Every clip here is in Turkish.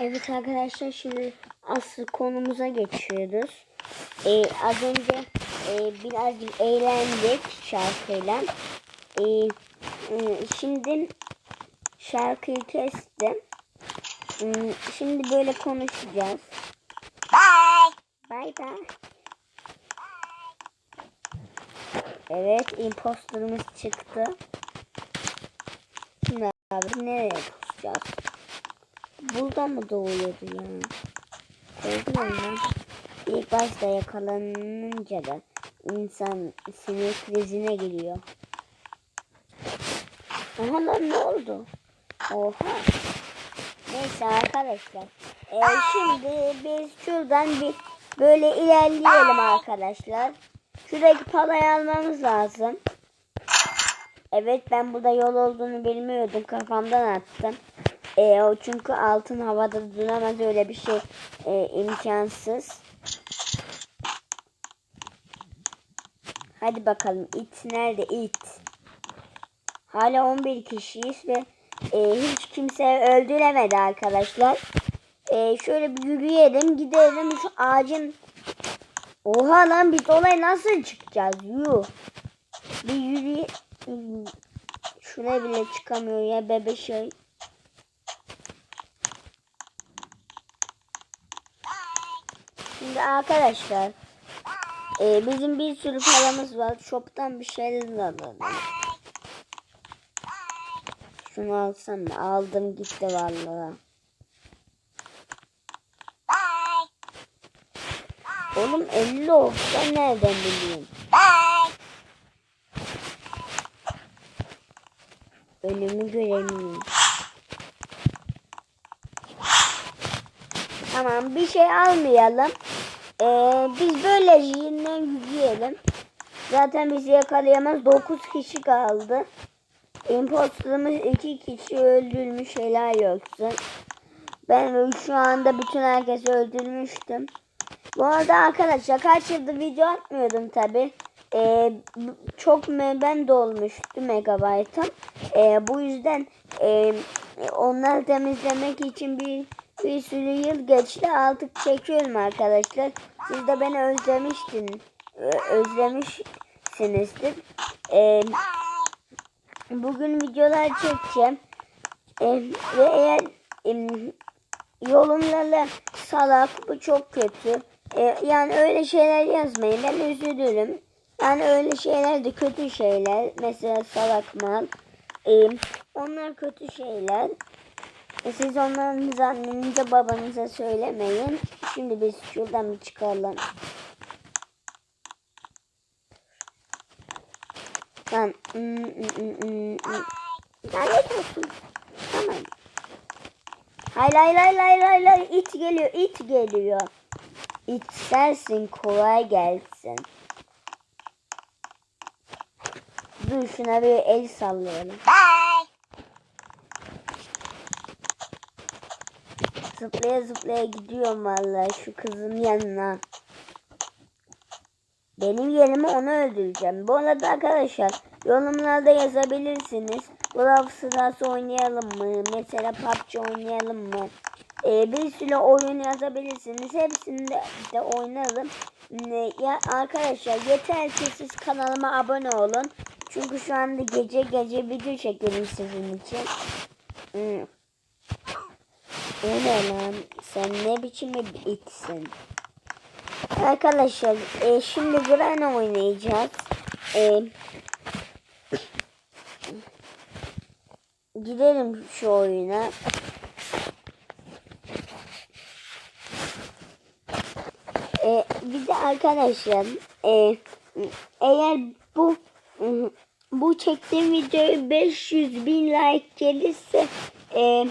Evet arkadaşlar şimdi asıl konumuza geçiyoruz. Ee, az önce e, birazcık eğlendik şarkıyla. Ee, e, şimdi şarkıyı kestim. Hmm, Şimdi böyle konuşacağız. Bye. Bay bay. Evet imposterımız çıktı. Şimdi abi nereye pusacağız? Burada mı doğuyordu ya? Gördün mü? İlk başta yakalanınca da insan sinir krizine giriyor. Aha lan ne oldu? Oha. Neyse arkadaşlar. Ee, şimdi biz şuradan bir böyle ilerleyelim arkadaşlar. Şuradaki palayı almamız lazım. Evet ben burada yol olduğunu bilmiyordum. Kafamdan attım. Ee, o çünkü altın havada duramaz öyle bir şey e, imkansız. Hadi bakalım it nerede it? Hala 11 kişiyiz ve e, hiç kimse öldüremedi arkadaşlar. E, şöyle bir yürüyelim gidelim şu ağacın Oha lan biz olay nasıl çıkacağız? Yuh. Bir yürüye Şuna bile çıkamıyor ya bebe şey. Şimdi arkadaşlar e, bizim bir sürü paramız var. Shop'tan bir şeyler alalım. Şunu alsam mı? Aldım gitti vallahi. Oğlum 50 olsa nereden bileyim? Önümü göremiyorum. Tamam bir şey almayalım. Ee, biz böyle yeniden yürüyelim. Zaten bizi yakalayamaz. 9 kişi kaldı. Imposterımız 2 kişi öldürmüş helal yoksa. Ben şu anda bütün herkesi öldürmüştüm. Bu arada arkadaşlar kaç yıldır video atmıyordum tabi. Ee, çok ben dolmuştu megabaytım. Ee, bu yüzden e, onları temizlemek için bir bir sürü yıl geçti. Artık çekiyorum arkadaşlar. Siz de beni özlemiştin. özlemişsinizdir. Ee, bugün videolar çekeceğim. Ee, ve eğer yorumlarla salak bu çok kötü. Ee, yani öyle şeyler yazmayın. Ben üzülürüm. Yani öyle şeyler de kötü şeyler. Mesela salak mal. Ee, onlar kötü şeyler. E, siz onların annenize babanıza söylemeyin. Şimdi biz şuradan bir çıkalım. Lan. Lanet olsun. Tamam. Hayır hayır hayır hayır hayır hayır. it geliyor it geliyor. İt sensin kolay gelsin. Dur şuna bir el sallayalım. Bye. Zıplaya zıplaya gidiyorum vallahi şu kızın yanına. Benim yerime onu öldüreceğim. Bu arada arkadaşlar yorumlarda yazabilirsiniz. Brawl Stars oynayalım mı? Mesela PUBG oynayalım mı? Ee, bir sürü oyun yazabilirsiniz. Hepsini de, de oynarım. Ne- Ya arkadaşlar yeter ki siz kanalıma abone olun. Çünkü şu anda gece gece video çekiyorum sizin için. Hmm. O ne lan? Sen ne biçim bir itsin? Arkadaşlar e, şimdi Granny oynayacağız. E, gidelim şu oyuna. E, bir de arkadaşlar e, eğer bu bu çektiğim videoya 500 bin like gelirse e,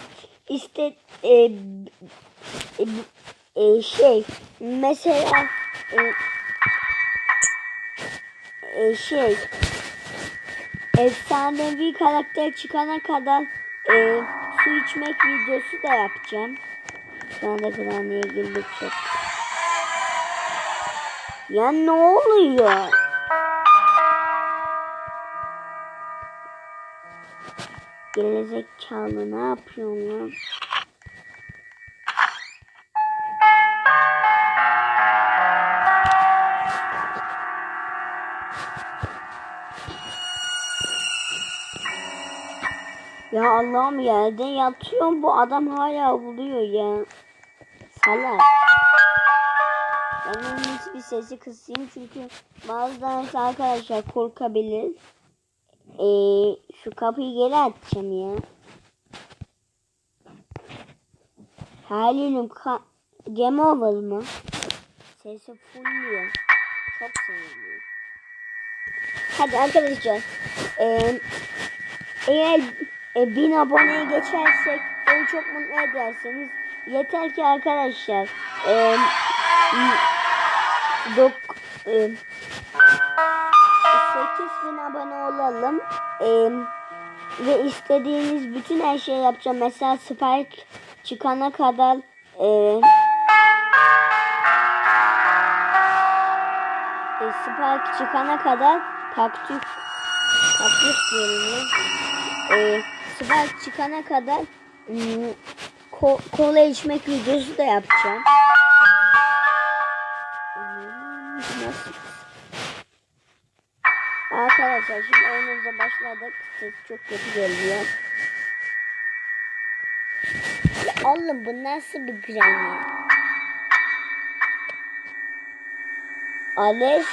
işte e, e, e, şey mesela e, e, şey efsanevi karakter çıkana kadar e, su içmek videosu da yapacağım. Şu anda Granny'e girdik çok. Ya ne oluyor? Gelecek Gerizekalı ne yapıyorsun lan? Ya Allah'ım yerde yatıyorum bu adam hala buluyor ya. Salak. Ben hiçbir sesi kısayım çünkü bazen arkadaşlar korkabilir. Ee, şu kapıyı geri açacağım ya. Halilim ka game over mı? Sesi fullüyor. Çok seviniyorum. Hadi arkadaşlar. Ee, eğer e, bin aboneye geçersek beni çok mutlu ederseniz yeter ki arkadaşlar e, dok, e, 8 bin abone olalım e, ve istediğiniz bütün her şeyi yapacağım. Mesela Spike çıkana kadar e, e, Spike çıkana kadar taktik taktik diyelim. E, Spike çıkana kadar ko kola içmek videosu da yapacağım. Arkadaşlar şimdi oyunumuza başladık. Ses çok kötü geliyor. Ya oğlum bu nasıl bir granny? Ales.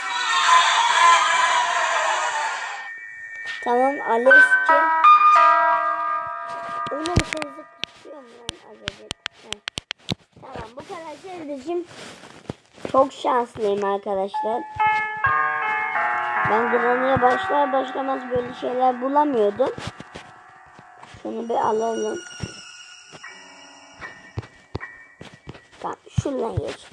Tamam Ales'ci. Oğlum sesi kısıyorum lan azıcık. Tamam bu kadar sevdiğim çok şanslıyım arkadaşlar. Ben Granny'e başlar başlamaz böyle şeyler bulamıyordum. Şunu bir alalım. Tamam şuradan geç.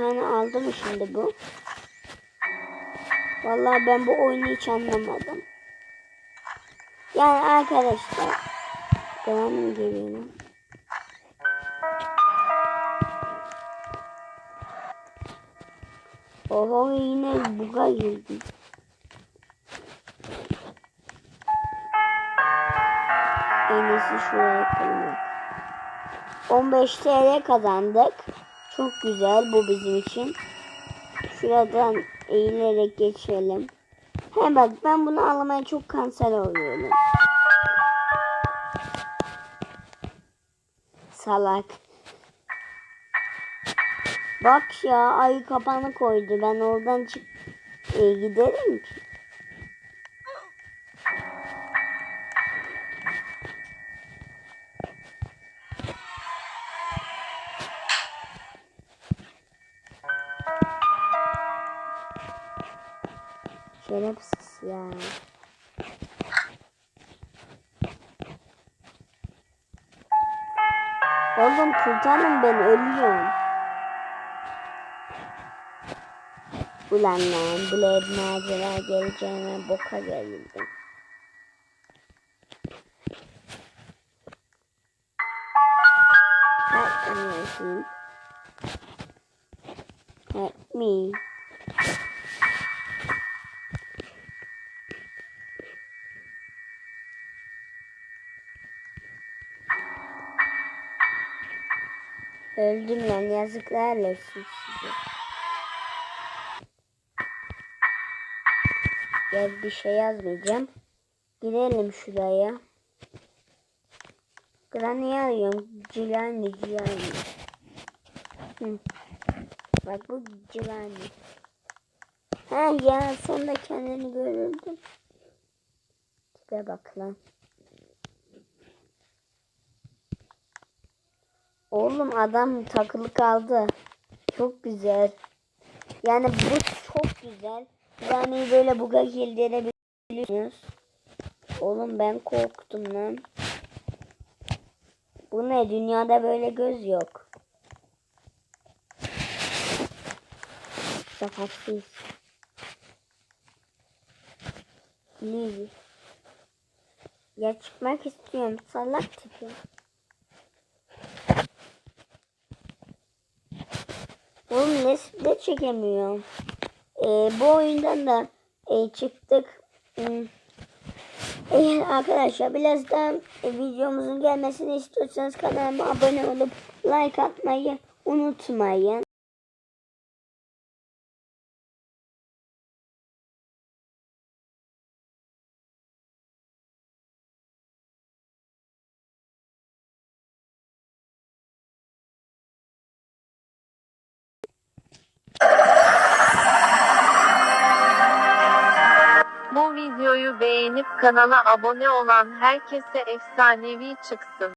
Hani aldı mı şimdi bu? Vallahi ben bu oyunu hiç anlamadım. Yani arkadaşlar. Devam mı geliyor lan? Oho yine buga girdim. En iyisi şuraya koymak. 15 TL kazandık. Çok güzel bu bizim için. Şuradan eğilerek geçelim. He bak ben bunu almaya çok kanser oluyorum. Salak. Bak ya ayı kapanı koydu. Ben oradan çık e, giderim ki. Şerefsiz ya. Oğlum kurtarın beni ölüyorum. Ulan lan hep macera geleceğine boka geldim. Help me. Help me. Öldüm lan yazıklar olsun size. Ya bir şey yazmayacağım. Girelim şuraya. Granny'i arıyorum. Cilani, Cilani. Hı. Bak bu Cilani. Ha ya sonunda kendini görürdüm. Tipe bak lan. Oğlum adam takılı kaldı. Çok güzel. Yani bu çok güzel. Yani böyle buga gildirebiliyorsunuz. Oğlum ben korktum lan. Bu ne? Dünyada böyle göz yok. Şakasız. Ne? Ya çıkmak istiyorum. Salak tipi. Oğlum ne, de çekemiyorum. Ee, bu oyundan da e, çıktık. Hmm. Eğer arkadaşlar birazdan e, videomuzun gelmesini istiyorsanız kanalıma abone olup like atmayı unutmayın. Kanala abone olan herkese efsanevi çıksın.